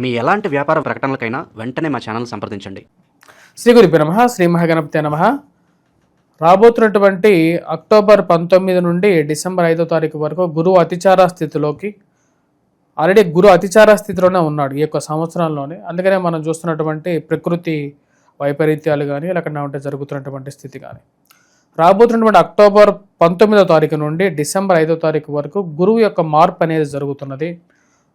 మీ ఎలాంటి వ్యాపార ప్రకటనలకైనా వెంటనే మా ఛానల్ సంప్రదించండి. శ్రీ గురి నమ శ్రీ మహాగణపతి నమ. రాబోతున్నటువంటి అక్టోబర్ పంతొమ్మిది నుండి డిసెంబర్ ఐదో తారీఖు వరకు గురువు అతిచార స్థితిలోకి ఆల్రెడీ గురు అతిచార స్థితిలోనే ఉన్నాడు ఈ యొక్క సంవత్సరంలోనే. అందుకనే మనం చూస్తున్నటువంటి ప్రకృతి వైపరీత్యాలు కానీ లేకుండా ఉంటే జరుగుతున్నటువంటి స్థితి కానీ రాబోతున్నటువంటి అక్టోబర్ పంతొమ్మిదో తారీఖు నుండి డిసెంబర్ ఐదో తారీఖు వరకు గురువు యొక్క మార్పు అనేది జరుగుతున్నది.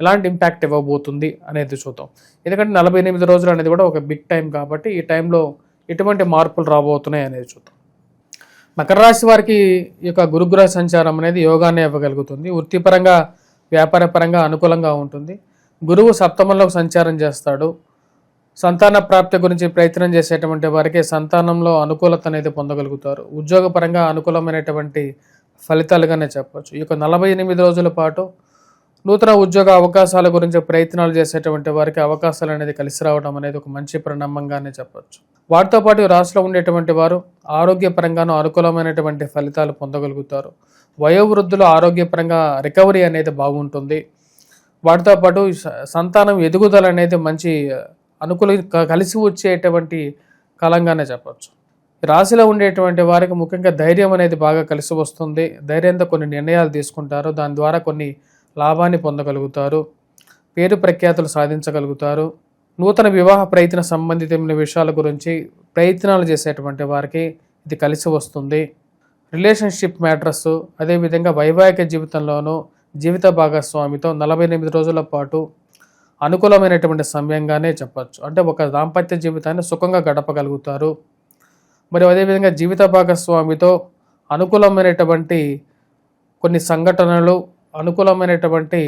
ఎలాంటి ఇంపాక్ట్ ఇవ్వబోతుంది అనేది చూద్దాం. ఎందుకంటే నలభై ఎనిమిది రోజులు అనేది కూడా ఒక బిగ్ టైం కాబట్టి ఈ టైంలో ఎటువంటి మార్పులు రాబోతున్నాయి అనేది చూద్దాం. మకర రాశి వారికి ఈ యొక్క గురుగ్రహ సంచారం అనేది యోగాన్ని ఇవ్వగలుగుతుంది. వృత్తిపరంగా వ్యాపారపరంగా అనుకూలంగా ఉంటుంది. గురువు సప్తమంలో సంచారం చేస్తాడు. సంతాన ప్రాప్తి గురించి ప్రయత్నం చేసేటువంటి వారికి సంతానంలో అనుకూలత అనేది పొందగలుగుతారు. ఉద్యోగపరంగా అనుకూలమైనటువంటి ఫలితాలుగానే చెప్పొచ్చు. ఈ యొక్క నలభై ఎనిమిది రోజుల పాటు నూతన ఉద్యోగ అవకాశాల గురించి ప్రయత్నాలు చేసేటువంటి వారికి అవకాశాలు అనేది కలిసి రావడం అనేది ఒక మంచి పరిణామంగానే చెప్పచ్చు. వాటితో పాటు రాష్ట్రంలో రాశిలో ఉండేటువంటి వారు ఆరోగ్యపరంగానూ అనుకూలమైనటువంటి ఫలితాలు పొందగలుగుతారు. వయోవృద్ధులు ఆరోగ్యపరంగా రికవరీ అనేది బాగుంటుంది. వాటితో పాటు స- సంతానం ఎదుగుదల అనేది మంచి అనుకూల కలిసి వచ్చేటువంటి కాలంగానే చెప్పచ్చు. రాశిలో ఉండేటువంటి వారికి ముఖ్యంగా ధైర్యం అనేది బాగా కలిసి వస్తుంది. ధైర్యంతో కొన్ని నిర్ణయాలు తీసుకుంటారు. దాని ద్వారా కొన్ని లాభాన్ని పొందగలుగుతారు పేరు ప్రఖ్యాతులు సాధించగలుగుతారు. నూతన వివాహ ప్రయత్న సంబంధితమైన విషయాల గురించి ప్రయత్నాలు చేసేటువంటి వారికి ఇది కలిసి వస్తుంది. రిలేషన్షిప్ మ్యాటర్స్ అదేవిధంగా వైవాహిక జీవితంలోనూ జీవిత భాగస్వామితో నలభై ఎనిమిది రోజుల పాటు అనుకూలమైనటువంటి సమయంగానే చెప్పచ్చు. అంటే ఒక దాంపత్య జీవితాన్ని సుఖంగా గడపగలుగుతారు. మరియు అదేవిధంగా జీవిత భాగస్వామితో అనుకూలమైనటువంటి కొన్ని సంఘటనలు అనుకూలమైనటువంటి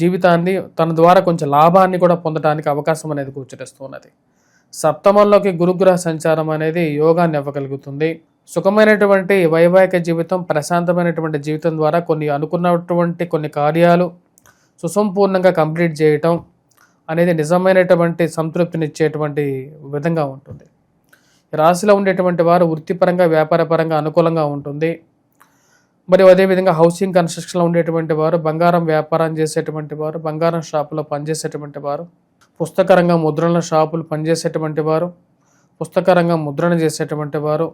జీవితాన్ని తన ద్వారా కొంచెం లాభాన్ని కూడా పొందడానికి అవకాశం అనేది గోచరిస్తున్నది సప్తమంలోకి గురుగ్రహ సంచారం అనేది యోగాన్ని ఇవ్వగలుగుతుంది. సుఖమైనటువంటి వైవాహిక జీవితం ప్రశాంతమైనటువంటి జీవితం ద్వారా కొన్ని అనుకున్నటువంటి కొన్ని కార్యాలు సుసంపూర్ణంగా కంప్లీట్ చేయటం అనేది నిజమైనటువంటి సంతృప్తినిచ్చేటువంటి విధంగా ఉంటుంది. రాశిలో ఉండేటువంటి వారు వృత్తిపరంగా వ్యాపారపరంగా అనుకూలంగా ఉంటుంది. మరియు అదేవిధంగా హౌసింగ్ కన్స్ట్రక్షన్లో ఉండేటువంటి వారు బంగారం వ్యాపారం చేసేటువంటి వారు బంగారం షాపులో పనిచేసేటువంటి వారు పుస్తక రంగం ముద్రణ షాపులు పనిచేసేటువంటి వారు పుస్తక రంగం ముద్రణ చేసేటువంటి వారు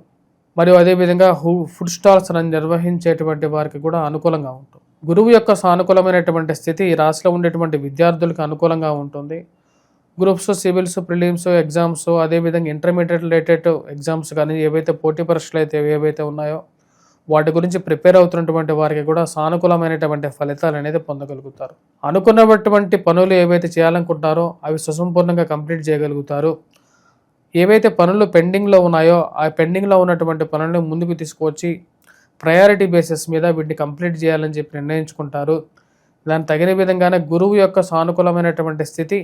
మరియు అదేవిధంగా హూ ఫుడ్ స్టాల్స్ అని నిర్వహించేటువంటి వారికి కూడా అనుకూలంగా ఉంటుంది. గురువు యొక్క సానుకూలమైనటువంటి స్థితి ఈ రాశిలో ఉండేటువంటి విద్యార్థులకు అనుకూలంగా ఉంటుంది. గ్రూప్స్ సివిల్స్ ప్రిలిమ్స్ ఎగ్జామ్స్ అదేవిధంగా ఇంటర్మీడియట్ రిలేటెడ్ ఎగ్జామ్స్ కానీ ఏవైతే పోటీ పరీక్షలు అయితే ఏవైతే ఉన్నాయో వాటి గురించి ప్రిపేర్ అవుతున్నటువంటి వారికి కూడా సానుకూలమైనటువంటి ఫలితాలు అనేది పొందగలుగుతారు. అనుకున్నటువంటి పనులు ఏవైతే చేయాలనుకుంటారో అవి సుసంపూర్ణంగా కంప్లీట్ చేయగలుగుతారు. ఏవైతే పనులు పెండింగ్లో ఉన్నాయో ఆ పెండింగ్లో ఉన్నటువంటి పనులను ముందుకు తీసుకువచ్చి ప్రయారిటీ బేసిస్ మీద వీటిని కంప్లీట్ చేయాలని చెప్పి నిర్ణయించుకుంటారు. దాని తగిన విధంగానే గురువు యొక్క సానుకూలమైనటువంటి స్థితి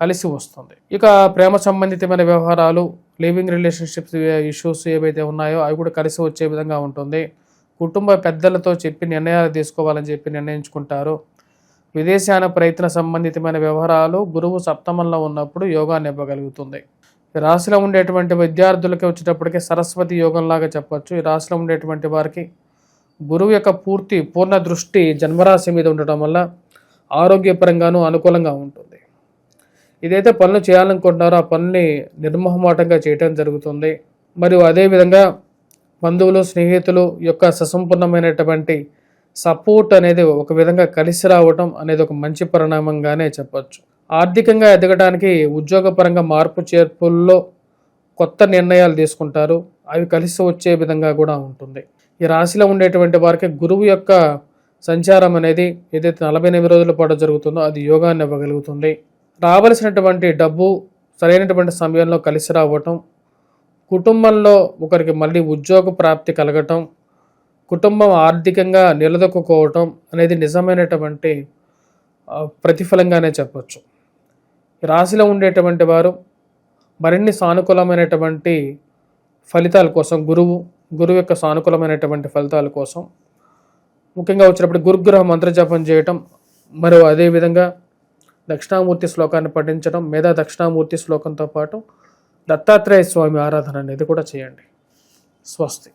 కలిసి వస్తుంది. ఇక ప్రేమ సంబంధితమైన వ్యవహారాలు లివింగ్ రిలేషన్షిప్స్ ఇష్యూస్ ఏవైతే ఉన్నాయో అవి కూడా కలిసి వచ్చే విధంగా ఉంటుంది. కుటుంబ పెద్దలతో చెప్పి నిర్ణయాలు తీసుకోవాలని చెప్పి నిర్ణయించుకుంటారు. విదేశాన ప్రయత్న సంబంధితమైన వ్యవహారాలు గురువు సప్తమంలో ఉన్నప్పుడు యోగాన్ని ఇవ్వగలుగుతుంది. ఈ రాశిలో ఉండేటువంటి విద్యార్థులకి వచ్చేటప్పటికి సరస్వతి యోగంలాగా చెప్పచ్చు. ఈ రాశిలో ఉండేటువంటి వారికి గురువు యొక్క పూర్తి పూర్ణ దృష్టి జన్మరాశి మీద ఉండటం వల్ల ఆరోగ్యపరంగానూ అనుకూలంగా ఉంటుంది. ఇదైతే పనులు చేయాలనుకుంటున్నారో ఆ పనుల్ని నిర్మోహమాటంగా చేయటం జరుగుతుంది. మరియు అదేవిధంగా బంధువులు స్నేహితులు యొక్క ససంపూర్ణమైనటువంటి సపోర్ట్ అనేది ఒక విధంగా కలిసి రావటం అనేది ఒక మంచి పరిణామంగానే చెప్పచ్చు. ఆర్థికంగా ఎదగడానికి ఉద్యోగపరంగా మార్పు చేర్పుల్లో కొత్త నిర్ణయాలు తీసుకుంటారు. అవి కలిసి వచ్చే విధంగా కూడా ఉంటుంది. ఈ రాశిలో ఉండేటువంటి వారికి గురువు యొక్క సంచారం అనేది ఏదైతే నలభై ఎనిమిది రోజుల పాటు జరుగుతుందో అది యోగాన్ని ఇవ్వగలుగుతుంది. రావలసినటువంటి డబ్బు సరైనటువంటి సమయంలో కలిసి రావటం కుటుంబంలో ఒకరికి మళ్ళీ ఉద్యోగ ప్రాప్తి కలగటం కుటుంబం ఆర్థికంగా నిలదొక్కుకోవటం అనేది నిజమైనటువంటి ప్రతిఫలంగానే చెప్పచ్చు. రాశిలో ఉండేటువంటి వారు మరిన్ని సానుకూలమైనటువంటి ఫలితాల కోసం గురువు గురువు యొక్క సానుకూలమైనటువంటి ఫలితాల కోసం ముఖ్యంగా వచ్చినప్పుడు గురుగ్రహ మంత్రజపం చేయటం మరియు అదేవిధంగా దక్షిణామూర్తి శ్లోకాన్ని పఠించడం మేధా దక్షిణామూర్తి శ్లోకంతో పాటు దత్తాత్రేయ స్వామి ఆరాధన అనేది కూడా చేయండి. స్వస్తి.